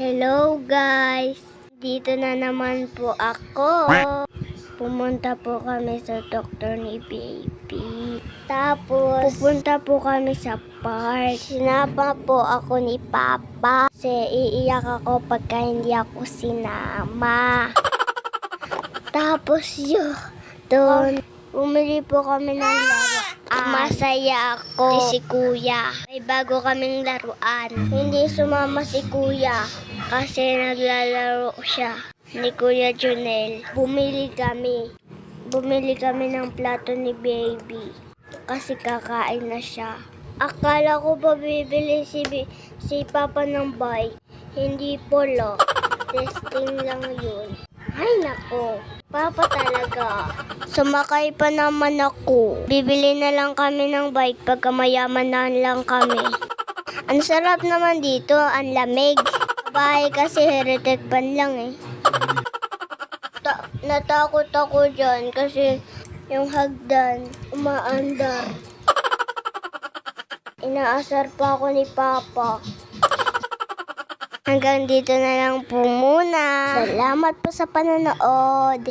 Hello guys! Dito na naman po ako. Pumunta po kami sa doktor ni Baby. Tapos, pupunta po kami sa park. Sinapa po ako ni Papa. Kasi iiyak ako pagka hindi ako sinama. Tapos yun, doon, bumili po kami ng laruan. Masaya ako. Si Kuya. May bago kaming laruan. Hindi sumama si Kuya kasi naglalaro siya ni Kuya Junel. Bumili kami. Bumili kami ng plato ni Baby kasi kakain na siya. Akala ko pa bibili si, si Papa ng bike. Hindi polo. Testing lang yun. Ay nako, Papa talaga. Sumakay pa naman ako. Bibili na lang kami ng bike pagka mayaman na lang kami. Ang sarap naman dito, ang lamig. Bahay kasi heritage ban lang eh. Ta- natakot ako dyan kasi yung hagdan umaandar. Inaasar pa ako ni Papa. Hanggang dito na lang po muna. Salamat po sa panonood.